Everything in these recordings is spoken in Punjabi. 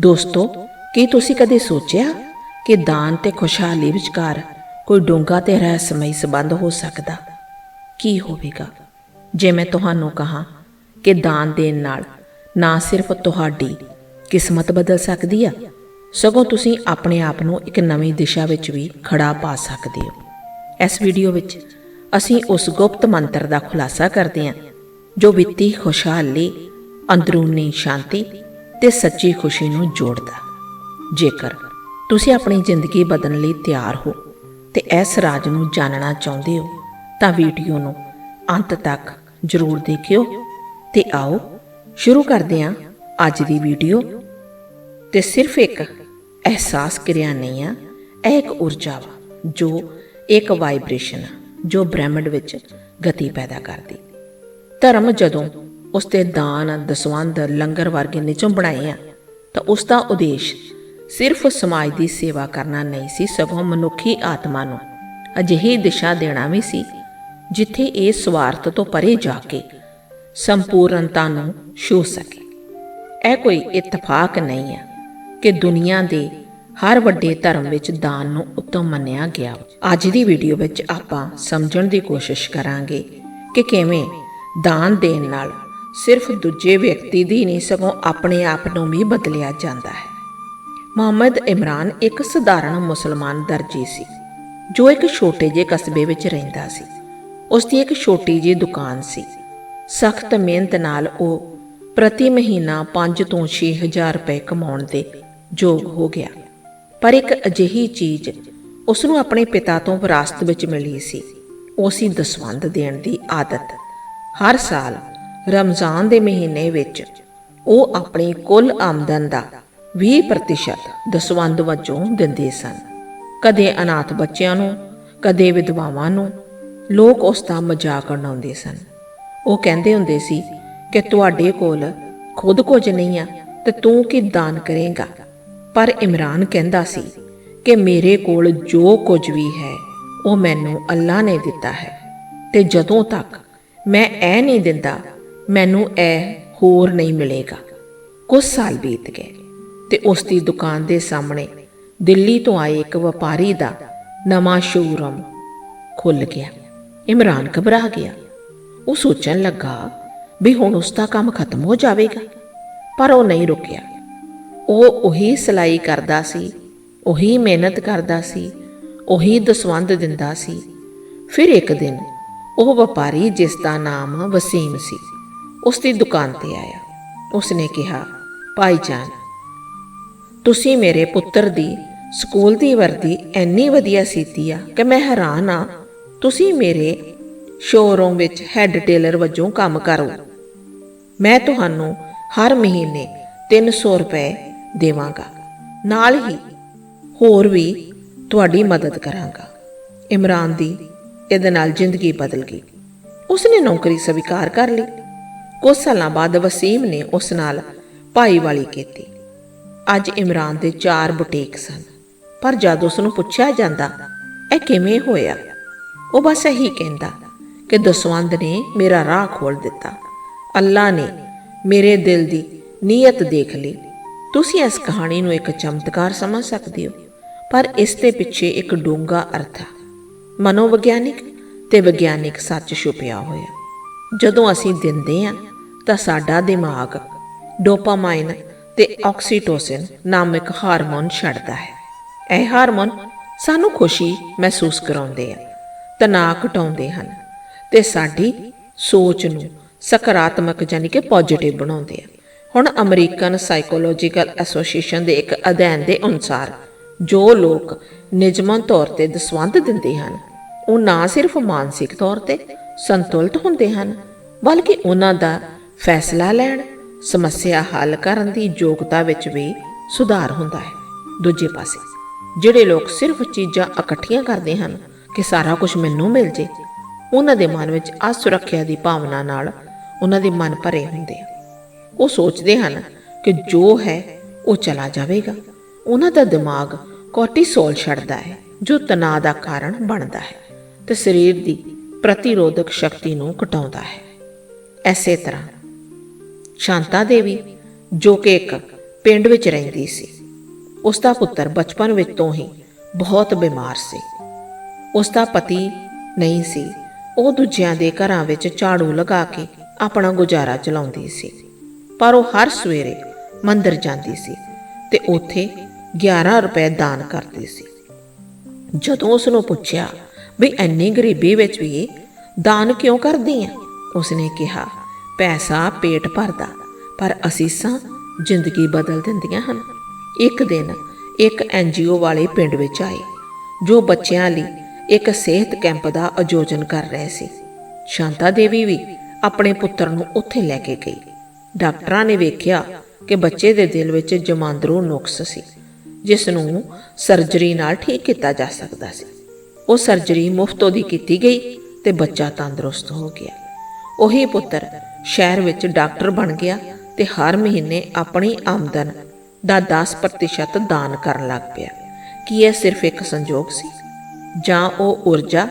ਦੋਸਤੋ, ਕੀ ਤੁਸੀਂ ਕਦੇ ਸੋਚਿਆ ਕਿ ਦਾਨ ਤੇ ਖੁਸ਼ਹਾਲੀ ਵਿਚਕਾਰ ਕੋਈ ਡੂੰਘਾ ਤੇ ਰਹੱਸਮਈ ਸੰਬੰਧ ਹੋ ਸਕਦਾ? ਕੀ ਹੋਵੇਗਾ? ਜੇ ਮੈਂ ਤੁਹਾਨੂੰ ਕਹਾਂ ਕਿ ਦਾਨ ਦੇਣ ਨਾਲ ਨਾ ਸਿਰਫ ਤੁਹਾਡੀ ਕਿਸਮਤ ਬਦਲ ਸਕਦੀ ਆ, ਸਗੋਂ ਤੁਸੀਂ ਆਪਣੇ ਆਪ ਨੂੰ ਇੱਕ ਨਵੀਂ ਦਿਸ਼ਾ ਵਿੱਚ ਵੀ ਖੜਾ ਪਾ ਸਕਦੇ ਹੋ। ਇਸ ਵੀਡੀਓ ਵਿੱਚ ਅਸੀਂ ਉਸ ਗੁਪਤ ਮੰਤਰ ਦਾ ਖੁਲਾਸਾ ਕਰਦੇ ਹਾਂ, ਜੋ ਵਿੱਤੀ ਖੁਸ਼ਹਾਲੀ, ਅੰਦਰੂਨੀ ਸ਼ਾਂਤੀ ਤੇ ਸੱਚੀ ਖੁਸ਼ੀ ਨੂੰ ਜੋੜਦਾ। ਜੇਕਰ ਤੁਸੀਂ ਆਪਣੀ ਜ਼ਿੰਦਗੀ ਬਦਲਣ ਲਈ ਤਿਆਰ ਹੋ ਤੇ ਇਸ ਰਾਜ ਨੂੰ ਜਾਣਨਾ ਚਾਹੁੰਦੇ ਹੋ, ਤਾਂ ਵੀਡੀਓ ਨੂੰ ਅੰਤ ਤੱਕ ਜ਼ਰੂਰ ਦੇਖਿਓ ਤੇ ਆਓ ਸ਼ੁਰੂ ਕਰਦੇ ਹਾਂ ਅੱਜ ਦੀ ਵੀਡੀਓ। ਤੇ ਸਿਰਫ ਇੱਕ ਅਹਿਸਾਸ ਕਿਰਿਆ ਨਹੀਂ ਆ, ਇਹ ਇੱਕ ਊਰਜਾ ਵਾ, ਜੋ ਇੱਕ ਵਾਈਬ੍ਰੇਸ਼ਨ ਆ, ਜੋ ਬ੍ਰਹਿਮੰਡ ਵਿੱਚ ਗਤੀ ਪੈਦਾ ਕਰਦੀ। ਧਰਮ ਜਦੋਂ ਉਸ ਤੇ ਦਾਨ ਦਸਵੰਦ ਲੰਗਰ ਵਰਗੇ ਨਿਚੋਂ ਬਣਾਏ ਆ। ਤਾਂ ਉਸ ਦਾ ਉਦੇਸ਼ ਸਿਰਫ ਸਮਾਜ ਦੀ ਸੇਵਾ ਕਰਨਾ ਨਹੀਂ ਸੀ, ਸਗੋਂ ਮਨੁੱਖੀ ਆਤਮਾ ਨੂੰ ਅਜਿਹੀ ਦਿਸ਼ਾ ਦੇਣਾ ਵੀ ਸੀ, ਜਿੱਥੇ ਇਹ ਸਵਾਰਥ ਤੋਂ ਪਰੇ ਜਾ ਕੇ ਸੰਪੂਰਨਤਾ ਨੂੰ ਛੂ ਸਕੇ। ਇਹ ਕੋਈ ਇਤਫਾਕ ਨਹੀਂ ਹੈ ਕਿ ਦੁਨੀਆ ਦੇ ਹਰ ਵੱਡੇ ਧਰਮ ਵਿੱਚ ਦਾਨ ਨੂੰ ਉੱਤਮ ਮੰਨਿਆ ਗਿਆ ਅੱਜ ਦੀ ਵੀਡੀਓ ਵਿੱਚ ਆਪਾਂ ਸਮਝਣ ਦੀ ਕੋਸ਼ਿਸ਼ ਕਰਾਂਗੇ ਕਿ ਕਿਵੇਂ ਦਾਨ ਦੇਣ ਨਾਲ ਸਿਰਫ ਦੂਜੇ ਵਿਅਕਤੀ ਦੀ ਨਹੀਂ, ਸਗੋਂ ਆਪਣੇ ਆਪ ਨੂੰ ਵੀ ਬਦਲਿਆ ਜਾਂਦਾ ਹੈ। ਮੁਹੰਮਦ ਇਮਰਾਨ ਇੱਕ ਸਧਾਰਨ ਮੁਸਲਮਾਨ ਦਰਜੀ ਸੀ, ਜੋ ਇੱਕ ਛੋਟੇ ਜਿਹੇ ਕਸਬੇ ਵਿੱਚ ਰਹਿੰਦਾ ਸੀ। ਉਸ ਦੀ ਇੱਕ ਛੋਟੀ ਜਿਹੀ ਦੁਕਾਨ ਸੀ। ਸਖਤ ਮਿਹਨਤ ਨਾਲ ਉਹ ਪ੍ਰਤੀ ਮਹੀਨਾ 5 ਤੋਂ 6000 ਰੁਪਏ ਕਮਾਉਣ ਦੇ ਯੋਗ ਹੋ ਗਿਆ। ਪਰ ਇੱਕ ਅਜਿਹੀ ਚੀਜ਼ ਉਸ ਨੂੰ ਆਪਣੇ ਪਿਤਾ ਤੋਂ ਵਿਰਾਸਤ ਵਿੱਚ ਮਿਲੀ ਸੀ। ਉਹ ਸੀ ਦਸਵੰਧ ਦੇਣ ਦੀ ਆਦਤ। ਹਰ ਸਾਲ ਰਮਜ਼ਾਨ ਦੇ ਮਹੀਨੇ ਵਿੱਚ ਉਹ ਆਪਣੀ ਕੁੱਲ ਆਮਦਨ ਦਾ 20% ਦਸਵੰਧ ਵਜੋਂ ਦਿੰਦੇ ਸਨ। ਕਦੇ ਅਨਾਥ ਬੱਚਿਆਂ ਨੂੰ, ਕਦੇ ਵਿਧਵਾਵਾਂ ਨੂੰ ਲੋਕ ਉਸ ਦਾ ਮਜ਼ਾਕ ਉਡਾਉਂਦੇ ਸਨ। ਉਹ ਕਹਿੰਦੇ ਹੁੰਦੇ ਸੀ ਕਿ ਤੁਹਾਡੇ ਕੋਲ ਖੁਦ ਕੁਝ ਨਹੀਂ ਆ ਤੇ ਤੂੰ ਕੀ ਦਾਨ ਕਰੇਗਾ? ਪਰ ਇਮਰਾਨ ਕਹਿੰਦਾ ਸੀ ਕਿ ਮੇਰੇ ਕੋਲ ਜੋ ਕੁਝ ਵੀ ਹੈ, ਉਹ ਮੈਨੂੰ ਅੱਲਾ ਨੇ ਦਿੱਤਾ ਹੈ ਤੇ ਜਦੋਂ ਤੱਕ ਮੈਂ ਇਹ ਨਹੀਂ ਦਿੰਦਾ ਮੈਨੂੰ ਇਹ ਹੋਰ ਨਹੀਂ ਮਿਲੇਗਾ। ਕੁਝ ਸਾਲ ਬੀਤ ਗਏ ਤੇ ਉਸ ਦੀ ਦੁਕਾਨ ਦੇ ਸਾਹਮਣੇ ਦਿੱਲੀ ਤੋਂ ਆਏ ਇੱਕ ਵਪਾਰੀ ਦਾ ਨਵਾਂ ਸ਼ੋਰੂਮ ਖੁੱਲ ਗਿਆ। ਇਮਰਾਨ ਘਬਰਾ ਗਿਆ। ਉਹ ਸੋਚਣ ਲੱਗਾ ਵੀ ਹੁਣ ਉਸ ਦਾ ਕੰਮ ਖਤਮ ਹੋ ਜਾਵੇਗਾ, ਪਰ ਉਹ ਨਹੀਂ ਰੁਕਿਆ। ਉਹ ਉਹੀ ਸਿਲਾਈ ਕਰਦਾ ਸੀ, ਉਹੀ ਮਿਹਨਤ ਕਰਦਾ ਸੀ, ਉਹੀ ਦਸਵੰਦ ਦਿੰਦਾ ਸੀ। ਫਿਰ ਇੱਕ ਦਿਨ ਉਹ ਵਪਾਰੀ ਜਿਸ ਦਾ ਨਾਮ ਵਸੀਮ ਸੀ ਉਸ ਦੀ ਦੁਕਾਨ ਤੇ ਆਇਆ। ਉਸਨੇ ਕਿਹਾ, ਭਾਈ ਜਾਨ, ਤੁਸੀਂ ਮੇਰੇ ਪੁੱਤਰ ਦੀ, ਸਕੂਲ ਦੀ ਵਰਦੀ ਇੰਨੀ ਵਧੀਆ ਸੀਤੀ ਆ ਕਿ ਮੈਂ ਹੈਰਾਨ ਆ। ਤੁਸੀਂ ਮੇਰੇ ਸ਼ੋਰੂਮ ਵਿੱਚ ਹੈੱਡ ਟੇਲਰ ਵਜੋਂ ਕੰਮ ਕਰੋ। ਮੈਂ ਤੁਹਾਨੂੰ ਹਰ ਮਹੀਨੇ 300 ਰੁਪਏ ਦੇਵਾਂਗਾ। ਨਾਲ ਹੀ ਹੋਰ ਵੀ ਤੁਹਾਡੀ ਮਦਦ ਕਰਾਂਗਾ। ਇਮਰਾਨ ਦੀ ਇਹਦੇ ਨਾਲ ਜ਼ਿੰਦਗੀ ਬਦਲ ਗਈ। ਉਸਨੇ ਨੌਕਰੀ ਸਵੀਕਾਰ ਕਰ ਲਈ। ਕੁਝ ਸਾਲਾਂ ਬਾਅਦ ਵਸੀਮ ਨੇ ਉਸ ਨਾਲ ਭਾਈਵਾਲੀ ਕੀਤੀ। ਅੱਜ ਇਮਰਾਨ ਦੇ ਚਾਰ ਬੁਟੀਕ ਸਨ। ਪਰ ਜਦ ਉਸ ਨੂੰ ਪੁੱਛਿਆ ਜਾਂਦਾ, ਇਹ ਕਿਵੇਂ ਹੋਇਆ? ਉਹ ਬਸ ਇਹੀ ਕਹਿੰਦਾ ਕਿ ਦਸਵੰਦ ਨੇ ਮੇਰਾ ਰਾਹ ਖੋਲ ਦਿੱਤਾ। ਅੱਲਾ ਨੇ ਮੇਰੇ ਦਿਲ ਦੀ ਨੀਅਤ ਦੇਖ ਲਈ। ਤੁਸੀਂ ਇਸ ਕਹਾਣੀ ਨੂੰ ਇੱਕ ਚਮਤਕਾਰ ਸਮਝ ਸਕਦੇ ਹੋ, ਪਰ ਇਸ ਦੇ ਪਿੱਛੇ ਇੱਕ ਡੂੰਘਾ ਅਰਥ ਹੈ ਮਨੋਵਿਗਿਆਨਿਕ ਤੇ ਵਿਗਿਆਨਿਕ ਸੱਚ ਛੁਪਿਆ ਹੋਇਆ। ਜਦੋਂ ਅਸੀਂ ਦਿੰਦੇ ਹਾਂ ਤਾਂ ਸਾਡਾ ਦਿਮਾਗ ਡੋਪਾਮਾਈਨ ਤੇ ਆਕਸੀਟੋਸਿਨ ਨਾਮਕ ਹਾਰਮੋਨ ਛੱਡਦਾ ਹੈ। ਇਹ ਹਾਰਮੋਨ ਸਾਨੂੰ ਖੁਸ਼ੀ ਮਹਿਸੂਸ ਕਰਾਉਂਦੇ ਆ ਤਣਾਅ ਘਟਾਉਂਦੇ ਹਨ ਤੇ ਸਾਡੀ ਸੋਚ ਨੂੰ ਸਕਾਰਾਤਮਕ ਯਾਨੀ ਕਿ ਪੋਜ਼ਿਟਿਵ ਬਣਾਉਂਦੇ ਆ ਹੁਣ ਅਮਰੀਕਨ ਸਾਈਕੋਲੋਜੀਕਲ ਐਸੋਸੀਏਸ਼ਨ ਦੇ ਇੱਕ ਅਧਿਐਨ ਦੇ ਅਨੁਸਾਰ ਜੋ ਲੋਕ ਨਿਯਮਨ ਤੌਰ ਤੇ ਦਸਵੰਧ ਦਿੰਦੇ ਹਨ, ਉਹ ਨਾ ਸਿਰਫ ਮਾਨਸਿਕ ਤੌਰ ਤੇ ਸੰਤੁਲਿਤ ਹੁੰਦੇ ਹਨ, ਬਲਕਿ ਉਹਨਾਂ ਦਾ ਫੈਸਲਾ ਲੈਣ, ਸਮੱਸਿਆ ਹੱਲ ਕਰਨ ਦੀ ਯੋਗਤਾ ਵਿੱਚ ਵੀ ਸੁਧਾਰ ਹੁੰਦਾ ਹੈ। ਦੂਜੇ ਪਾਸੇ, ਜਿਹੜੇ ਲੋਕ ਸਿਰਫ ਚੀਜ਼ਾਂ ਇਕੱਠੀਆਂ ਕਰਦੇ ਹਨ ਕਿ ਸਾਰਾ ਕੁਝ ਮੈਨੂੰ ਮਿਲ ਜੇ, ਉਹਨਾਂ ਦੇ ਮਨ ਵਿੱਚ ਅਸੁਰੱਖਿਆ ਦੀ ਭਾਵਨਾ ਨਾਲ ਉਹਨਾਂ ਦੇ ਮਨ ਭਰੇ ਹੁੰਦੇ ਆ ਉਹ ਸੋਚਦੇ ਹਨ ਕਿ ਜੋ ਹੈ, ਉਹ ਚਲਾ ਜਾਵੇਗਾ। ਉਹਨਾਂ ਦਾ ਦਿਮਾਗ ਕੋਰਟੀਸੋਲ ਛੱਡਦਾ ਹੈ, ਜੋ ਤਣਾਅ ਦਾ ਕਾਰਨ ਬਣਦਾ ਹੈ ਤੇ ਸਰੀਰ ਦੀ ਪ੍ਰਤੀਰੋਧਕ ਸ਼ਕਤੀ ਨੂੰ ਘਟਾਉਂਦਾ ਹੈ। ਐਸੇ ਤਰ੍ਹਾਂ ਸ਼ਾਂਤਾ ਦੇਵੀ, ਜੋ ਕਿ ਇੱਕ ਪਿੰਡ ਵਿੱਚ ਰਹਿੰਦੀ ਸੀ। ਉਸ ਦਾ ਪੁੱਤਰ ਬਚਪਨ ਵਿੱਚ ਤੋਂ ਹੀ ਬਹੁਤ ਬਿਮਾਰ ਸੀ। ਉਸ ਦਾ ਪਤੀ ਨਹੀਂ ਸੀ। ਉਹ ਦੂਜਿਆਂ ਦੇ ਘਰਾਂ ਵਿੱਚ ਝਾੜੂ ਲਗਾ ਕੇ ਆਪਣਾ ਗੁਜ਼ਾਰਾ ਚਲਾਉਂਦੀ ਸੀ। ਪਰ ਉਹ ਹਰ ਸਵੇਰੇ ਮੰਦਰ ਜਾਂਦੀ ਸੀ ਤੇ ਉੱਥੇ 11 ਰੁਪਏ ਦਾਨ ਕਰਦੀ ਸੀ। ਜਦੋਂ ਉਸ ਨੂੰ ਪੁੱਛਿਆ ਵੀ ਇੰਨੀ ਗਰੀਬੀ ਵਿੱਚ ਵੀ ਦਾਨ ਕਿਉਂ ਕਰਦੀ ਆ? ਉਸਨੇ ਕਿਹਾ ਪੈਸਾ ਪੇਟ ਭਰਦਾ, ਪਰ ਅਸੀਸਾਂ ਜ਼ਿੰਦਗੀ ਬਦਲ ਦਿੰਦੀਆਂ ਹਨ। ਇੱਕ ਦਿਨ ਇੱਕ ਐਨਜੀਓ ਵਾਲੇ ਪਿੰਡ ਵਿੱਚ ਆਏ, ਜੋ ਬੱਚਿਆਂ ਲਈ ਇੱਕ ਸਿਹਤ ਕੈਂਪ ਦਾ ਆਯੋਜਨ ਕਰ ਰਹੇ ਸੀ। ਸ਼ਾਂਤਾ ਦੇਵੀ ਵੀ ਆਪਣੇ ਪੁੱਤਰ ਨੂੰ ਉੱਥੇ ਲੈ ਕੇ ਗਈ। ਡਾਕਟਰਾਂ ਨੇ ਵੇਖਿਆ ਕਿ ਬੱਚੇ ਦੇ ਦਿਲ ਵਿੱਚ ਜਮਾਂਦਰੂ ਨੁਕਸ ਸੀ, ਜਿਸ ਨੂੰ ਸਰਜਰੀ ਨਾਲ ਠੀਕ ਕੀਤਾ ਜਾ ਸਕਦਾ ਸੀ। ਉਹ ਸਰਜਰੀ ਮੁਫਤ ਉਹਦੀ ਕੀਤੀ ਗਈ ਤੇ ਬੱਚਾ ਤੰਦਰੁਸਤ ਹੋ ਗਿਆ। ਉਹੀ ਪੁੱਤਰ ਸ਼ਹਿਰ ਵਿੱਚ ਡਾਕਟਰ ਬਣ ਗਿਆ ਤੇ ਹਰ ਮਹੀਨੇ ਆਪਣੀ ਆਮਦਨ ਦਾ 10% ਦਾਨ ਕਰਨ ਲੱਗ ਪਿਆ। ਕੀ ਇਹ ਸਿਰਫ ਇੱਕ ਸੰਜੋਗ ਸੀ? ਜਾਂ ਉਹ ਊਰਜਾ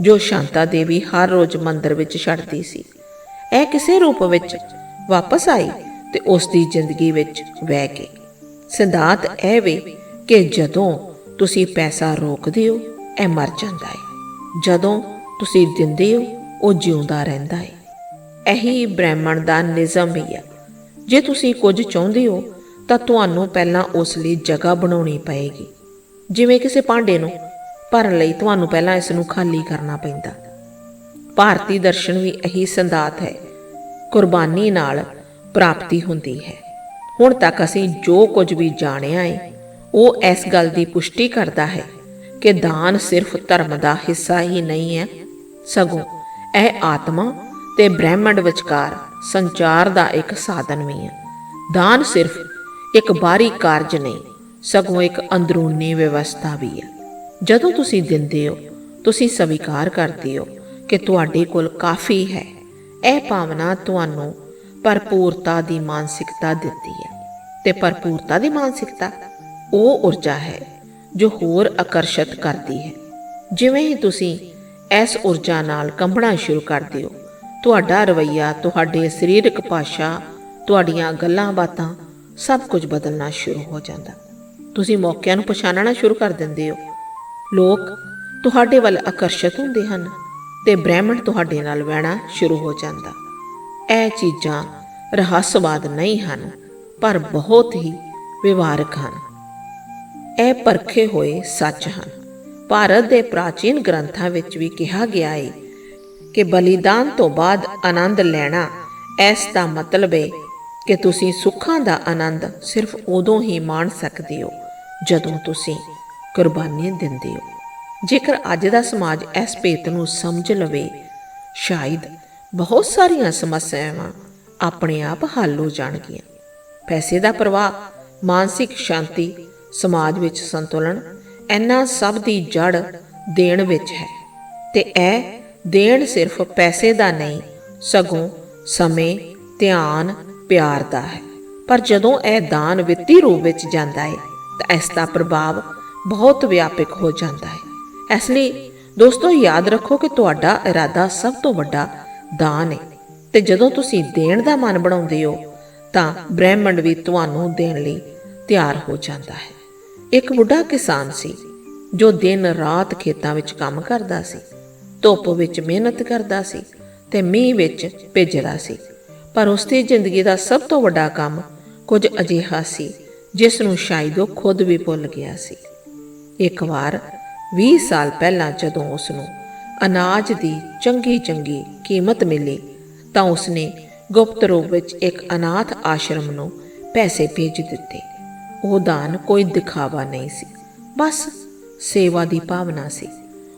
ਜੋ ਸ਼ਾਂਤਾ ਦੇਵੀ ਹਰ ਰੋਜ਼ ਮੰਦਰ ਵਿੱਚ ਛੱਡਦੀ ਸੀ? ਇਹ ਕਿਸੇ ਰੂਪ ਵਿੱਚ ਵਾਪਸ ਆਈ ਤੇ ਉਸ ਦੀ ਜ਼ਿੰਦਗੀ ਵਿੱਚ ਵਹਿ ਗਈ। ਸਿਧਾਂਤ ਇਹ ਵੇ ਕਿ ਜਦੋਂ ਤੁਸੀਂ ਪੈਸਾ ਰੋਕਦੇ ਹੋ, ਇਹ ਮਰ ਜਾਂਦਾ ਹੈ ਜਦੋਂ ਤੁਸੀਂ ਦਿੰਦੇ ਹੋ, ਉਹ ਜਿਉਂਦਾ ਰਹਿੰਦਾ ਹੈ ਇਹੀ ਬ੍ਰਹਿਮਣ ਦਾ ਨਿਯਮ ਹੀ ਹੈ ਜੇ ਤੁਸੀਂ ਕੁਝ ਚਾਹੁੰਦੇ ਹੋ, ਤਾਂ ਤੁਹਾਨੂੰ ਪਹਿਲਾਂ ਉਸ ਲਈ ਜਗ੍ਹਾ ਬਣਾਉਣੀ ਪਏਗੀ। ਜਿਵੇਂ ਕਿਸੇ ਭਾਂਡੇ ਨੂੰ, ਭਰਨ ਲਈ ਤੁਹਾਨੂੰ ਪਹਿਲਾਂ ਇਸ ਨੂੰ ਖਾਲੀ ਕਰਨਾ ਪੈਂਦਾ। ਭਾਰਤੀ ਦਰਸ਼ਨ ਵੀ ਇਹੀ ਸੰਦਾਤ ਹੈ। ਕੁਰਬਾਨੀ ਨਾਲ ਪ੍ਰਾਪਤੀ ਹੁੰਦੀ ਹੈ। ਹੁਣ ਤੱਕ ਅਸੀਂ ਜੋ ਕੁਝ ਵੀ ਜਾਣਿਆ ਹੈ ਉਹ ਇਸ ਗੱਲ ਦੀ ਪੁਸ਼ਟੀ ਕਰਦਾ ਹੈ ਕਿ ਦਾਨ ਸਿਰਫ ਧਰਮ ਦਾ ਹਿੱਸਾ ਹੀ ਨਹੀਂ ਹੈ। ਸਗੋਂ ਇਹ ਆਤਮਾ ਤੇ ਬ੍ਰਹਿਮੰਡ ਵਿਚਕਾਰ ਸੰਚਾਰ ਦਾ ਇੱਕ ਸਾਧਨ ਵੀ ਹੈ। ਦਾਨ ਸਿਰਫ ਇੱਕ ਬਾਹਰੀ ਕਾਰਜ ਨਹੀਂ, ਸਗੋਂ ਇੱਕ ਅੰਦਰੂਨੀ ਵਿਵਸਥਾ ਵੀ ਹੈ। ਜਦੋਂ ਤੁਸੀਂ ਦਿੰਦੇ ਹੋ, ਤੁਸੀਂ ਸਵੀਕਾਰ ਕਰਦੇ ਹੋ ਕਿ ਤੁਹਾਡੇ ਕੋਲ ਕਾਫੀ ਹੈ। ਇਹ ਭਾਵਨਾ ਤੁਹਾਨੂੰ ਭਰਪੂਰਤਾ ਦੀ ਮਾਨਸਿਕਤਾ ਦਿੰਦੀ ਹੈ। ਤੇ ਭਰਪੂਰਤਾ ਦੀ ਮਾਨਸਿਕਤਾ ਉਹ ਊਰਜਾ ਹੈ ਜੋ ਹੋਰ ਆਕਰਸ਼ਿਤ ਕਰਦੀ ਹੈ। ਜਿਵੇਂ ਹੀ ਤੁਸੀਂ ਇਸ ਊਰਜਾ ਨਾਲ ਕੰਬਣਾ ਸ਼ੁਰੂ ਕਰਦੇ ਹੋ ਤੁਹਾਡਾ ਰਵਈਆ, ਤੁਹਾਡੇ ਸਰੀਰਕ ਭਾਸ਼ਾ, ਤੁਹਾਡੀਆਂ ਗੱਲਾਂ ਬਾਤਾਂ ਸਭ ਕੁਝ ਬਦਲਣਾ ਸ਼ੁਰੂ ਹੋ ਜਾਂਦਾ। ਤੁਸੀਂ ਮੌਕਿਆਂ ਨੂੰ ਪਛਾਣਨਾ ਸ਼ੁਰੂ ਕਰ ਦਿੰਦੇ ਹੋ। ਲੋਕ ਤੁਹਾਡੇ ਵੱਲ ਆਕਰਸ਼ਿਤ ਹੁੰਦੇ ਹਨ ਤੇ ਬ੍ਰਹਿਮੰਡ ਤੁਹਾਡੇ ਨਾਲ ਵਹਿਣਾ ਸ਼ੁਰੂ ਹੋ ਜਾਂਦਾ। ਇਹ ਚੀਜ਼ਾਂ ਰਹੱਸਵਾਦ ਨਹੀਂ ਹਨ, ਪਰ ਬਹੁਤ ਹੀ ਵਿਵਹਾਰਕ ਹਨ। ਇਹ ਪਰਖੇ ਹੋਏ ਸੱਚ ਹਨ। ਭਾਰਤ ਦੇ ਪ੍ਰਾਚੀਨ ਗ੍ਰੰਥਾਂ ਵਿੱਚ ਵੀ ਕਿਹਾ ਗਿਆ ਹੈ ਕਿ ਬਲੀਦਾਨ ਤੋਂ ਬਾਅਦ ਆਨੰਦ ਲੈਣਾ। ਇਸ ਦਾ ਮਤਲਬ ਹੈ ਕਿ ਤੁਸੀਂ ਸੁੱਖਾਂ ਦਾ ਆਨੰਦ ਸਿਰਫ ਉਦੋਂ ਹੀ ਮਾਣ ਸਕਦੇ ਹੋ, ਜਦੋਂ ਤੁਸੀਂ ਕੁਰਬਾਨੀ ਦਿੰਦੇ ਹੋ। ਜੇਕਰ ਅੱਜ ਦਾ ਸਮਾਜ ਇਸ ਭੇਤ ਨੂੰ ਸਮਝ ਲਵੇ, ਸ਼ਾਇਦ ਬਹੁਤ ਸਾਰੀਆਂ ਸਮੱਸਿਆਵਾਂ ਆਪਣੇ ਆਪ ਹੱਲ ਹੋ ਜਾਣਗੀਆਂ। ਪੈਸੇ ਦਾ ਪ੍ਰਵਾਹ, ਮਾਨਸਿਕ ਸ਼ਾਂਤੀ, ਸਮਾਜ ਵਿੱਚ ਸੰਤੁਲਨ, ਇਹਨਾਂ ਸਭ ਦੀ ਜੜ ਦੇਣ ਵਿੱਚ ਹੈ। ਤੇ ਇਹ ਦੇਣ ਸਿਰਫ ਪੈਸੇ ਦਾ ਨਹੀਂ, ਸਗੋਂ ਸਮੇਂ, ਧਿਆਨ, ਪਿਆਰ ਦਾ ਹੈ। ਪਰ ਜਦੋਂ ਇਹ ਦਾਨ ਵਿੱਤੀ ਰੂਪ ਵਿੱਚ ਜਾਂਦਾ ਹੈ, ਤਾਂ ਇਸ ਦਾ ਪ੍ਰਭਾਵ ਬਹੁਤ ਵਿਆਪਕ ਹੋ ਜਾਂਦਾ ਹੈ। ਇਸ ਲਈ ਦੋਸਤੋ, ਯਾਦ ਰੱਖੋ ਕਿ ਤੁਹਾਡਾ ਇਰਾਦਾ ਸਭ ਤੋਂ ਵੱਡਾ ਦਾਨ ਹੈ। ਤੇ ਜਦੋਂ ਤੁਸੀਂ ਦੇਣ ਦਾ ਮਨ ਬਣਾਉਂਦੇ ਹੋ, ਤਾਂ ਬ੍ਰਹਿਮੰਡ ਵੀ ਤੁਹਾਨੂੰ ਦੇਣ ਲਈ ਤਿਆਰ ਹੋ ਜਾਂਦਾ ਹੈ। ਇੱਕ ਬੁੱਢਾ ਕਿਸਾਨ ਸੀ, ਜੋ ਦਿਨ ਰਾਤ ਖੇਤਾਂ ਵਿੱਚ ਕੰਮ ਕਰਦਾ ਸੀ। ਧੁੱਪ ਵਿੱਚ ਮਿਹਨਤ ਕਰਦਾ ਸੀ ਤੇ ਮੀਂਹ ਵਿੱਚ ਭਿੱਜਦਾ ਸੀ। ਪਰ ਉਸ ਦੀ ਜ਼ਿੰਦਗੀ ਦਾ ਸਭ ਤੋਂ ਵੱਡਾ ਕੰਮ ਕੁਝ ਅਜਿਹਾ ਸੀ, ਜਿਸ ਨੂੰ ਸ਼ਾਇਦ ਉਹ ਖੁਦ ਵੀ ਭੁੱਲ ਗਿਆ ਸੀ। ਇੱਕ ਵਾਰ 20 ਸਾਲ ਪਹਿਲਾਂ ਜਦੋਂ ਉਸ ਨੂੰ ਅਨਾਜ ਦੀ ਚੰਗੀ ਚੰਗੀ ਕੀਮਤ ਮਿਲੀ, ਤਾਂ ਉਸਨੇ ਗੁਪਤ ਰੂਪ ਵਿੱਚ ਇੱਕ ਅਨਾਥ ਆਸ਼ਰਮ ਨੂੰ ਪੈਸੇ ਭੇਜ ਦਿੱਤੇ। ਉਹ ਦਾਨ ਕੋਈ ਦਿਖਾਵਾ ਨਹੀਂ ਸੀ, ਬਸ ਸੇਵਾ ਦੀ ਭਾਵਨਾ ਸੀ।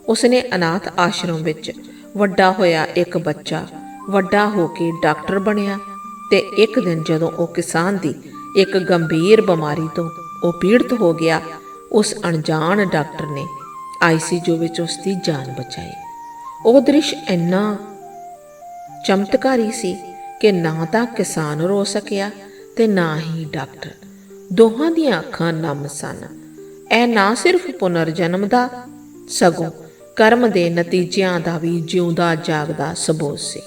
ਉਸਨੇ ਅਨਾਥ ਆਸ਼ਰਮ ਵਿੱਚ ਵੱਡਾ ਹੋਇਆ ਇੱਕ ਬੱਚਾ, ਵੱਡਾ ਹੋ ਕੇ ਡਾਕਟਰ ਬਣਿਆ ਤੇ ਇੱਕ ਦਿਨ ਜਦੋਂ ਉਹ ਕਿਸਾਨ ਦੀ ਇੱਕ ਗੰਭੀਰ ਬਿਮਾਰੀ ਤੋਂ ਉਹ ਪੀੜਤ ਹੋ ਗਿਆ, ਉਸ ਅਣਜਾਣ ਡਾਕਟਰ ਨੇ ਆਈਸੀਯੂ ਵਿੱਚ ਉਸ ਦੀ ਜਾਨ ਬਚਾਈ। ਉਹ ਦ੍ਰਿਸ਼ ਇੰਨਾ ਚਮਤਕਾਰੀ ਸੀ ਕਿ ਨਾ ਤਾਂ ਕਿਸਾਨ ਰੋ ਸਕਿਆ ਤੇ ਨਾ ਹੀ ਡਾਕਟਰ। ਦੋਹਾਂ ਦੀਆਂ ਅੱਖਾਂ ਨਮ ਸਨ। ਇਹ ਨਾ ਸਿਰਫ ਪੁਨਰ ਜਨਮ ਦਾ ਸਗੋਂ ਕਰਮ ਦੇ ਨਤੀਜਿਆਂ ਦਾ ਵੀ ਜਿਉਂਦਾ ਜਾਗਦਾ ਸਬੂਤ ਸੀ।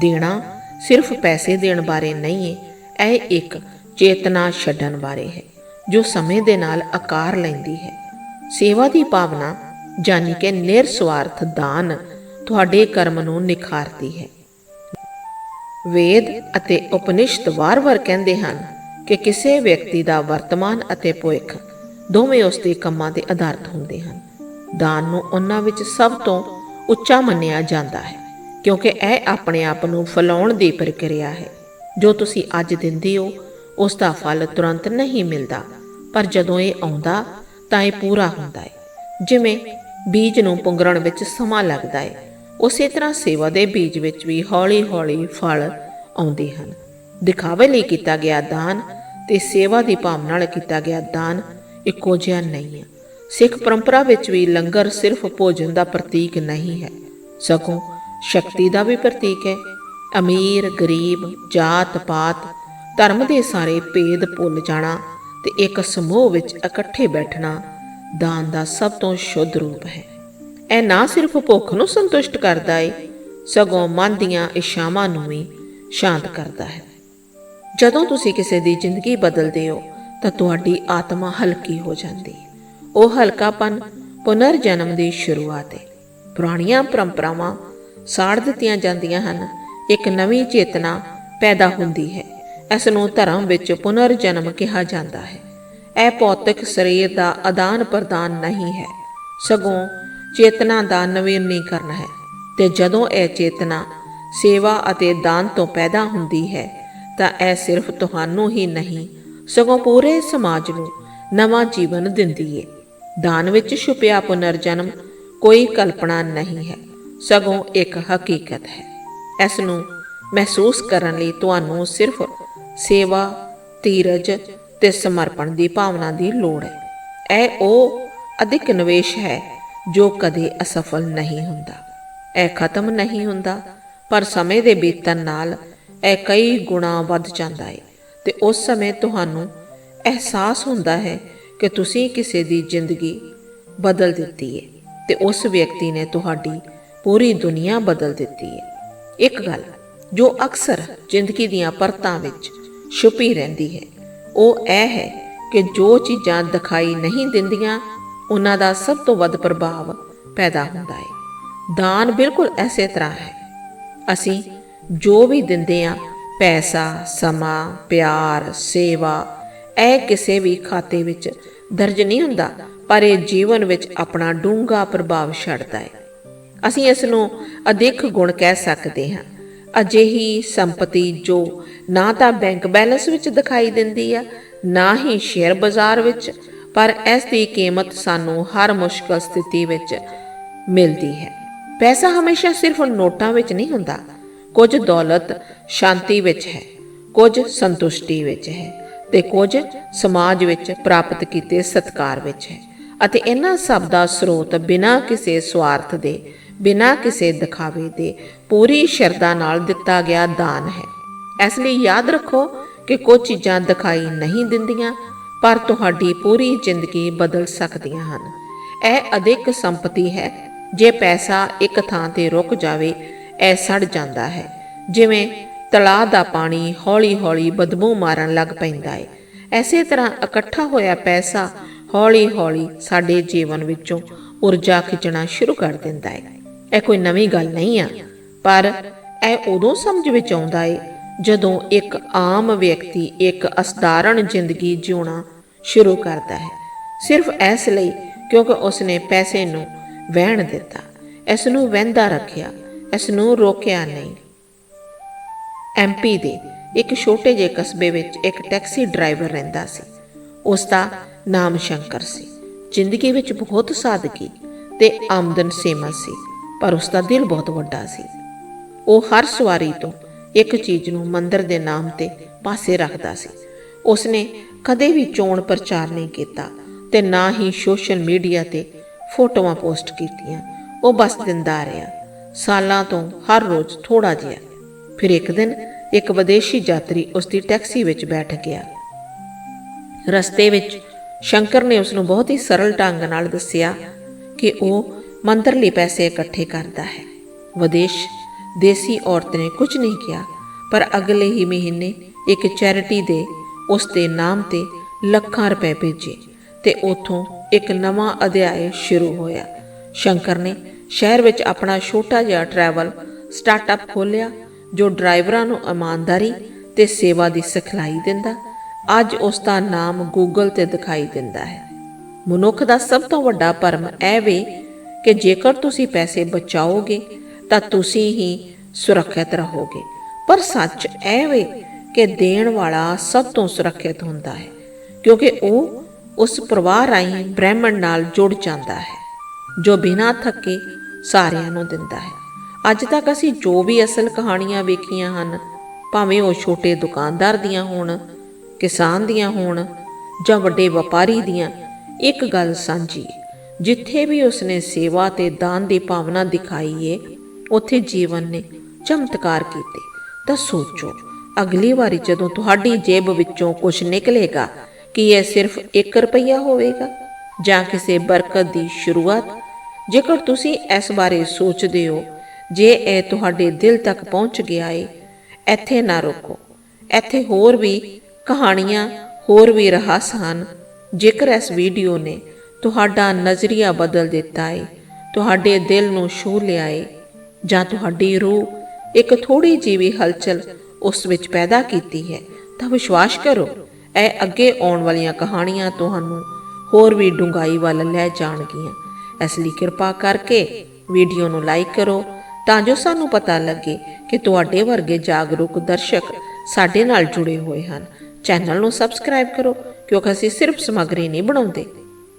ਦੇਣਾ ਸਿਰਫ ਪੈਸੇ ਦੇਣ ਬਾਰੇ ਨਹੀਂ ਹੈ ਇਹ ਇੱਕ ਚੇਤਨਾ ਛੱਡਣ ਬਾਰੇ ਹੈ, ਜੋ ਸਮੇਂ ਦੇ ਨਾਲ ਆਕਾਰ ਲੈਂਦੀ ਹੈ। ਸੇਵਾ ਦੀ ਭਾਵਨਾ ਜਾਨੀ ਕਿ ਨਿਰਸਵਾਰਥ ਦਾਨ ਤੁਹਾਡੇ ਕਰਮ ਨੂੰ ਨਿਖਾਰਦੀ ਹੈ। ਵੇਦ ਅਤੇ ਉਪਨਿਸ਼ਦ ਵਾਰ-ਵਾਰ ਕਹਿੰਦੇ ਹਨ ਕਿ ਕਿਸੇ ਵਿਅਕਤੀ ਦਾ ਵਰਤਮਾਨ ਅਤੇ ਭਵਿੱਖ ਦੋਵੇਂ ਉਸ ਦੇ ਕੰਮਾਂ ਦੇ ਆਧਾਰਿਤ ਹੁੰਦੇ ਹਨ। ਦਾਨ ਨੂੰ ਉਹਨਾਂ ਵਿੱਚ ਸਭ ਤੋਂ ਉੱਚਾ ਮੰਨਿਆ ਜਾਂਦਾ ਹੈ, ਕਿਉਂਕਿ ਇਹ ਆਪਣੇ ਆਪ ਨੂੰ ਫਲਾਉਣ ਦੀ ਪ੍ਰਕਿਰਿਆ ਹੈ। ਜੋ ਤੁਸੀਂ ਅੱਜ ਦਿੰਦੇ ਹੋ, ਉਸ ਦਾ ਫਲ ਤੁਰੰਤ ਨਹੀਂ ਮਿਲਦਾ, ਪਰ ਜਦੋਂ ਇਹ ਆਉਂਦਾ, ਤਾਂ ਇਹ ਪੂਰਾ ਹੁੰਦਾ ਹੈ। ਜਿਵੇਂ ਬੀਜ ਨੂੰ ਪੁੰਗਰਣ ਵਿੱਚ ਸਮਾਂ ਲੱਗਦਾ ਹੈ, ਉਸੇ ਤਰ੍ਹਾਂ ਸੇਵਾ ਦੇ ਬੀਜ ਵਿੱਚ ਵੀ ਹੌਲੀ-ਹੌਲੀ ਫਲ ਆਉਂਦੇ ਹਨ। ਦਿਖਾਵੇ ਲਈ ਕੀਤਾ ਗਿਆ ਦਾਨ ਤੇ ਸੇਵਾ ਦੀ ਭਾਵਨਾ ਨਾਲ ਕੀਤਾ ਗਿਆ ਦਾਨ ਇੱਕੋ ਜਿਹਾ ਨਹੀਂ ਹੈ। ਸਿੱਖ ਪਰੰਪਰਾ ਵਿੱਚ ਵੀ ਲੰਗਰ ਸਿਰਫ ਭੋਜਨ ਦਾ ਪ੍ਰਤੀਕ ਨਹੀਂ ਹੈ। ਸਗੋਂ ਸ਼ਕਤੀ ਦਾ ਵੀ ਪ੍ਰਤੀਕ ਹੈ। ਅਮੀਰ, ਗਰੀਬ, ਜਾਤ ਪਾਤ, ਧਰਮ ਦੇ ਸਾਰੇ ਭੇਦ ਭੁੱਲ ਜਾਣਾ ਤੇ ਇੱਕ ਸਮੂਹ ਵਿੱਚ ਇਕੱਠੇ ਬੈਠਣਾ ਦਾਨ ਦਾ ਸਭ ਤੋਂ ਸ਼ੁੱਧ ਰੂਪ ਹੈ। ਇਹ ਨਾ ਸਿਰਫ ਭੁੱਖ ਨੂੰ ਸੰਤੁਸ਼ਟ ਕਰਦਾ ਏ, ਸਗੋਂ ਮਨ ਦੀਆਂ ਇਸ਼ਾਵਾਂ ਨੂੰ ਵੀ ਸ਼ਾਂਤ ਕਰਦਾ ਹੈ। ਜਦੋਂ ਤੁਸੀਂ ਕਿਸੇ ਦੀ ਜ਼ਿੰਦਗੀ ਬਦਲਦੇ ਹੋ, ਤਾਂ ਤੁਹਾਡੀ ਆਤਮਾ ਹਲਕੀ ਹੋ ਜਾਂਦੀ ਹੈ। ਉਹ ਹਲਕਾਪਨ ਪੁਨਰ ਜਨਮ ਦੀ ਸ਼ੁਰੂਆਤ ਹੈ ਪੁਰਾਣੀਆਂ ਪਰੰਪਰਾਵਾਂ ਸਾੜ ਦਿੱਤੀਆਂ ਜਾਂਦੀਆਂ ਹਨ। ਇੱਕ ਨਵੀਂ ਚੇਤਨਾ ਪੈਦਾ ਹੁੰਦੀ ਹੈ। ਇਸ ਨੂੰ ਧਰਮ ਵਿੱਚ ਪੁਨਰ ਜਨਮ ਕਿਹਾ ਜਾਂਦਾ ਹੈ। ਇਹ ਭੌਤਿਕ ਸਰੀਰ ਦਾ ਆਦਾਨ ਪ੍ਰਦਾਨ ਨਹੀਂ ਹੈ। ਸਗੋਂ ਚੇਤਨਾ ਦਾ ਨਵੀਨੀਕਰਨ ਹੈ ਤੇ ਜਦੋਂ ਇਹ ਚੇਤਨਾ ਸੇਵਾ ਅਤੇ ਦਾਨ ਤੋਂ ਪੈਦਾ ਹੁੰਦੀ ਹੈ, ਤਾਂ ਇਹ ਸਿਰਫ ਤੁਹਾਨੂੰ ਹੀ ਨਹੀਂ, ਸਗੋਂ ਪੂਰੇ ਸਮਾਜ ਨੂੰ ਨਵਾਂ ਜੀਵਨ ਦਿੰਦੀ ਹੈ ਦਾਨ ਵਿੱਚ ਛੁਪਿਆ ਪੁਨਰਜਨਮ ਕੋਈ ਕਲਪਨਾ ਨਹੀਂ ਹੈ, ਸਗੋਂ ਇੱਕ ਹਕੀਕਤ ਹੈ। ਇਸ ਨੂੰ ਮਹਿਸੂਸ ਕਰਨ ਲਈ ਤੁਹਾਨੂੰ ਸਿਰਫ ਸੇਵਾ ਧੀਰਜ ਤੇ ਸਮਰਪਣ ਦੀ ਭਾਵਨਾ ਦੀ ਲੋੜ ਹੈ। ਇਹ ਉਹ ਅਧਿਕ ਨਿਵੇਸ਼ ਹੈ ਜੋ ਕਦੇ ਅਸਫਲ ਨਹੀਂ ਹੁੰਦਾ। ਇਹ ਖਤਮ ਨਹੀਂ ਹੁੰਦਾ, ਪਰ ਸਮੇਂ ਦੇ ਬੀਤਣ ਨਾਲ ਇਹ ਕਈ ਗੁਣਾ ਵੱਧ ਜਾਂਦਾ ਹੈ ਤੇ ਉਸ ਸਮੇਂ ਤੁਹਾਨੂੰ ਅਹਿਸਾਸ ਹੁੰਦਾ ਹੈ ਕਿ ਤੁਸੀਂ ਕਿਸੇ ਦੀ ਜ਼ਿੰਦਗੀ ਬਦਲ ਦਿੱਤੀ ਹੈ ਤੇ ਉਸ ਵਿਅਕਤੀ ਨੇ ਤੁਹਾਡੀ ਪੂਰੀ ਦੁਨੀਆ ਬਦਲ ਦਿੱਤੀ ਹੈ ਇੱਕ ਗੱਲ, ਜੋ ਅਕਸਰ ਜ਼ਿੰਦਗੀ ਦੀਆਂ ਪਰਤਾਂ ਵਿੱਚ ਛੁਪੀ ਰਹਿੰਦੀ ਹੈ, ਉਹ ਇਹ ਹੈ ਕਿ ਜੋ ਚੀਜ਼ਾਂ ਦਿਖਾਈ ਨਹੀਂ ਦਿੰਦੀਆਂ, ਉਹਨਾਂ ਦਾ ਸਭ ਤੋਂ ਵੱਧ ਪ੍ਰਭਾਵ ਪੈਦਾ ਹੁੰਦਾ ਹੈ ਦਾਨ ਬਿਲਕੁਲ ਐਸੇ ਤਰ੍ਹਾਂ ਹੈ। ਅਸੀਂ ਜੋ ਵੀ ਦਿੰਦੇ ਆ, ਪੈਸਾ, ਸਮਾਂ, ਪਿਆਰ, ਸੇਵਾ ਇਹ ਕਿਸੇ ਵੀ ਖਾਤੇ ਵਿੱਚ ਦਰਜ ਨਹੀਂ ਹੁੰਦਾ, ਪਰ ਇਹ ਜੀਵਨ ਵਿੱਚ ਆਪਣਾ ਡੂੰਘਾ ਪ੍ਰਭਾਵ ਛੱਡਦਾ ਹੈ। ਅਸੀਂ ਇਸ ਨੂੰ ਅਦਿੱਖ ਗੁਣ ਕਹਿ ਸਕਦੇ ਹਾਂ। ਅਜਿਹੀ ਸੰਪਤੀ ਜੋ ਨਾ ਤਾਂ ਬੈਂਕ ਬੈਲੈਂਸ ਵਿੱਚ ਦਿਖਾਈ ਦਿੰਦੀ ਆ, ਨਾ ਹੀ ਸ਼ੇਅਰ ਬਾਜ਼ਾਰ ਵਿੱਚ, ਪਰ ਇਸ ਦੀ ਕੀਮਤ ਸਾਨੂੰ ਹਰ ਮੁਸ਼ਕਲ ਸਥਿਤੀ ਵਿੱਚ ਮਿਲਦੀ ਹੈ। ਪੈਸਾ ਹਮੇਸ਼ਾ ਸਿਰਫ ਨੋਟਾਂ ਵਿੱਚ ਨਹੀਂ ਹੁੰਦਾ। ਕੁਝ ਦੌਲਤ ਸ਼ਾਂਤੀ ਵਿੱਚ ਹੈ, ਕੁਝ ਸੰਤੁਸ਼ਟੀ ਵਿੱਚ ਹੈ। ਤੇ ਕੁਝ ਸਮਾਜ ਵਿੱਚ ਪ੍ਰਾਪਤ ਕੀਤੇ ਸਤਕਾਰ ਵਿੱਚ ਹੈ ਅਤੇ ਇਹਨਾਂ ਸਭ ਦਾ ਸਰੋਤ ਬਿਨਾਂ ਕਿਸੇ ਸਵਾਰਥ ਦੇ, ਬਿਨਾਂ ਕਿਸੇ ਦਿਖਾਵੇ ਦੇ ਪੂਰੀ ਸ਼ਰਧਾ ਨਾਲ ਦਿੱਤਾ ਗਿਆ ਦਾਨ ਹੈ। ਇਸ ਲਈ ਯਾਦ ਰੱਖੋ ਕਿ ਕੁਝ ਚੀਜ਼ਾਂ ਦਿਖਾਈ ਨਹੀਂ ਦਿੰਦੀਆਂ, ਪਰ ਤੁਹਾਡੀ ਪੂਰੀ ਜ਼ਿੰਦਗੀ ਬਦਲ ਸਕਦੀਆਂ ਹਨ। ਇਹ ਅਧਿਕ ਸੰਪਤੀ ਹੈ, ਜੇ ਪੈਸਾ ਇੱਕ ਥਾਂ ਤੇ ਰੁਕ ਜਾਵੇ, ਇਹ ਸੜ ਜਾਂਦਾ ਹੈ। ਜਿਵੇਂ ਤਲਾਅ ਦਾ ਪਾਣੀ ਹੌਲੀ-ਹੌਲੀ ਬਦਬੂ ਮਾਰਨ ਲੱਗ ਪੈਂਦਾ ਹੈ ਐਸੇ ਤਰ੍ਹਾਂ ਇਕੱਠਾ ਹੋਇਆ ਪੈਸਾ ਹੌਲੀ-ਹੌਲੀ ਸਾਡੇ ਜੀਵਨ ਵਿੱਚੋਂ ਊਰਜਾ ਖਿੱਚਣਾ ਸ਼ੁਰੂ ਕਰ ਦਿੰਦਾ ਹੈ ਇਹ ਕੋਈ ਨਵੀਂ ਗੱਲ ਨਹੀਂ ਆ, ਪਰ ਇਹ ਉਦੋਂ ਸਮਝ ਵਿੱਚ ਆਉਂਦਾ ਹੈ ਜਦੋਂ ਇੱਕ ਆਮ ਵਿਅਕਤੀ ਇੱਕ ਅਸਧਾਰਨ ਜ਼ਿੰਦਗੀ ਜਿਉਣਾ ਸ਼ੁਰੂ ਕਰਦਾ ਹੈ। ਸਿਰਫ ਇਸ ਲਈ ਕਿਉਂਕਿ ਉਸਨੇ ਪੈਸੇ ਨੂੰ ਵਹਿਣ ਦਿੱਤਾ, ਇਸ ਨੂੰ ਵਹਿੰਦਾ ਰੱਖਿਆ, ਇਸ ਨੂੰ ਰੋਕਿਆ ਨਹੀਂ। ਐਮਪੀ ਦੇ ਇੱਕ ਛੋਟੇ ਜਿਹੇ ਕਸਬੇ ਵਿੱਚ ਇੱਕ ਟੈਕਸੀ ਡਰਾਈਵਰ ਰਹਿੰਦਾ ਸੀ। ਉਸ ਦਾ ਨਾਮ ਸ਼ੰਕਰ ਸੀ। ਜ਼ਿੰਦਗੀ ਵਿੱਚ ਬਹੁਤ ਸਾਦਗੀ ਤੇ ਆਮਦਨ ਸੀਮਤ ਸੀ, ਪਰ ਉਸ ਦਾ ਦਿਲ ਬਹੁਤ ਵੱਡਾ ਸੀ। ਉਹ ਹਰ ਸਵਾਰੀ ਤੋਂ ਇੱਕ ਚੀਜ਼ ਨੂੰ ਮੰਦਰ ਦੇ ਨਾਮ ਤੇ ਪਾਸੇ ਰੱਖਦਾ ਸੀ। ਉਸਨੇ ਕਦੇ ਵੀ ਚੋਣ ਪ੍ਰਚਾਰ ਨਹੀਂ ਕੀਤਾ ਤੇ ਨਾ ਹੀ ਸੋਸ਼ਲ ਮੀਡੀਆ ਤੇ ਫੋਟੋਆਂ ਪੋਸਟ ਕੀਤੀਆਂ। ਉਹ ਬਸ ਦਿੰਦਾ ਰਿਹਾ। ਸਾਲਾਂ ਤੋਂ ਹਰ ਰੋਜ਼ ਥੋੜਾ ਜਿਹਾ ਫਿਰ ਇੱਕ ਦਿਨ ਇੱਕ ਵਿਦੇਸ਼ੀ ਯਾਤਰੀ ਉਸ ਦੀ ਟੈਕਸੀ ਵਿੱਚ ਬੈਠ ਗਿਆ। ਰਸਤੇ ਵਿੱਚ ਸ਼ੰਕਰ ਨੇ ਉਸ ਨੂੰ ਬਹੁਤ ਹੀ ਸਰਲ ਢੰਗ ਨਾਲ ਦੱਸਿਆ ਕਿ ਉਹ ਮੰਤਰ ਲਈ ਪੈਸੇ ਇਕੱਠੇ ਕਰਦਾ ਹੈ। ਵਿਦੇਸ਼ ਦੇਸੀ ਔਰਤ ਨੇ ਕੁਝ ਨਹੀਂ ਕਿਹਾ, ਪਰ ਅਗਲੇ ਹੀ ਮਹੀਨੇ ਇੱਕ ਚੈਰਿਟੀ ਦੇ ਉਸ ਦੇ ਨਾਮ ਤੇ ਲੱਖਾਂ ਰੁਪਏ ਭੇਜੇ ਤੇ ਉਥੋਂ ਇੱਕ ਨਵਾਂ ਅਧਿਆਇ ਸ਼ੁਰੂ ਹੋਇਆ। ਸ਼ੰਕਰ ਨੇ ਸ਼ਹਿਰ ਵਿੱਚ ਆਪਣਾ ਛੋਟਾ ਜਿਹਾ ਟਰੈਵਲ ਸਟਾਰਟਅਪ ਖੋਲ੍ਹਿਆ ਜੋ ਡਰਾਈਵਰਾਂ ਨੂੰ ਇਮਾਨਦਾਰੀ ਤੇ ਸੇਵਾ ਦੀ ਸਿਖਲਾਈ ਦਿੰਦਾ, ਅੱਜ ਉਸ ਦਾ ਨਾਮ ਗੂਗਲ ਤੇ ਦਿਖਾਈ ਦਿੰਦਾ ਹੈ। ਮਨੁੱਖ ਦਾ ਸਭ ਤੋਂ ਵੱਡਾ ਭਰਮ ਇਹ ਵੇ ਕਿ ਜੇਕਰ ਤੁਸੀਂ ਪੈਸੇ ਬਚਾਓਗੇ, ਤਾਂ ਤੁਸੀਂ ਹੀ ਸੁਰੱਖਿਅਤ ਰਹੋਗੇ। ਪਰ ਸੱਚ ਇਹ ਵੇ ਕਿ ਦੇਣ ਵਾਲਾ ਸਭ ਤੋਂ ਸੁਰੱਖਿਅਤ ਹੁੰਦਾ ਹੈ, ਕਿਉਂਕਿ ਉਹ ਉਸ ਪ੍ਰਵਾਹ ਰਾਹੀਂ ਬ੍ਰਹਿਮੰਡ ਨਾਲ ਜੁੜ ਜਾਂਦਾ ਹੈ, ਜੋ ਬਿਨਾਂ ਥੱਕੇ ਸਾਰਿਆਂ ਨੂੰ ਦਿੰਦਾ ਹੈ। ਅੱਜ ਤੱਕ ਅਸੀਂ ਜੋ ਵੀ ਅਸਲ ਕਹਾਣੀਆਂ ਵੇਖੀਆਂ ਹਨ, ਭਾਵੇਂ ਉਹ ਛੋਟੇ ਦੁਕਾਨਦਾਰ ਦੀਆਂ ਹੋਣ, ਕਿਸਾਨ ਦੀਆਂ ਹੋਣ ਜਾਂ ਵੱਡੇ ਵਪਾਰੀ ਦੀਆਂ, ਇੱਕ ਗੱਲ ਸਾਂਝੀ, ਜਿੱਥੇ ਵੀ ਉਸਨੇ ਸੇਵਾ ਤੇ ਦਾਨ ਦੀ ਭਾਵਨਾ ਦਿਖਾਈ ਏ, ਉੱਥੇ ਜੀਵਨ ਨੇ ਚਮਤਕਾਰ ਕੀਤੇ। ਤਾਂ ਸੋਚੋ ਅਗਲੀ ਵਾਰੀ ਜਦੋਂ ਤੁਹਾਡੀ ਜੇਬ ਵਿੱਚੋਂ ਕੁਝ ਨਿਕਲੇਗਾ, ਕਿ ਇਹ ਸਿਰਫ 1 ਰੁਪਈਆ ਹੋਵੇਗਾ ਜਾਂ ਕਿਸੇ ਬਰਕਤ ਦੀ ਸ਼ੁਰੂਆਤ? ਜੇਕਰ ਤੁਸੀਂ ਇਸ ਬਾਰੇ ਸੋਚਦੇ ਹੋ ਜੇ ਇਹ ਤੁਹਾਡੇ ਦਿਲ ਤੱਕ ਪਹੁੰਚ ਗਿਆ ਏ, ਇੱਥੇ ਨਾ ਰੋਕੋ। ਇੱਥੇ ਹੋਰ ਵੀ ਕਹਾਣੀਆਂ, ਹੋਰ ਵੀ ਰਹੱਸ ਹਨ। ਜੇਕਰ ਇਸ ਵੀਡੀਓ ਨੇ ਤੁਹਾਡਾ ਨਜ਼ਰੀਆ ਬਦਲ ਦਿੱਤਾ ਏ, ਤੁਹਾਡੇ ਦਿਲ ਨੂੰ ਛੂਹ ਲਿਆ ਏ, ਜਾਂ ਤੁਹਾਡੀ ਰੂਹ ਇੱਕ ਥੋੜੀ ਜਿਹੀ ਵੀ ਹਲਚਲ ਉਸ ਵਿੱਚ ਪੈਦਾ ਕੀਤੀ ਹੈ, ਤਾਂ ਵਿਸ਼ਵਾਸ ਕਰੋ, ਇਹ ਅੱਗੇ ਆਉਣ ਵਾਲੀਆਂ ਕਹਾਣੀਆਂ ਤੁਹਾਨੂੰ ਹੋਰ ਵੀ ਡੂੰਘਾਈ ਵੱਲ ਲੈ ਜਾਣਗੀਆਂ। ਇਸ ਲਈ ਕਿਰਪਾ ਕਰਕੇ ਵੀਡੀਓ ਨੂੰ ਲਾਈਕ ਕਰੋ ਤਾਂ ਜੋ ਸਾਨੂੰ ਪਤਾ ਲੱਗੇ ਕਿ ਤੁਹਾਡੇ ਵਰਗੇ ਜਾਗਰੂਕ ਦਰਸ਼ਕ ਸਾਡੇ ਨਾਲ ਜੁੜੇ ਹੋਏ ਹਨ। ਚੈਨਲ ਨੂੰ ਸਬਸਕ੍ਰਾਈਬ ਕਰੋ, ਕਿਉਂਕਿ ਅਸੀਂ ਸਿਰਫ ਸਮੱਗਰੀ ਨਹੀਂ ਬਣਾਉਂਦੇ।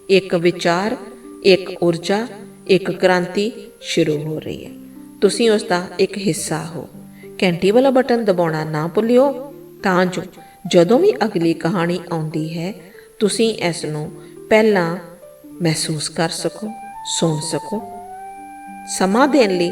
ਇੱਕ ਵਿਚਾਰ, ਇੱਕ ਊਰਜਾ, ਇੱਕ ਕ੍ਰਾਂਤੀ ਸ਼ੁਰੂ ਹੋ ਰਹੀ ਹੈ। ਤੁਸੀਂ ਉਸ ਦਾ ਇੱਕ ਹਿੱਸਾ ਹੋ। ਘੰਟੀ ਵਾਲਾ ਬਟਨ ਦਬਾਉਣਾ ਨਾ ਭੁੱਲਿਓ। ਤਾਂ ਜੋ ਜਦੋਂ ਵੀ ਅਗਲੀ ਕਹਾਣੀ ਆਉਂਦੀ ਹੈ, ਤੁਸੀਂ ਇਸ ਨੂੰ ਪਹਿਲਾਂ ਮਹਿਸੂਸ ਕਰ ਸਕੋ, ਸੁਣ ਸਕੋ। ਸਮਾਂ ਦੇਣ ਲਈ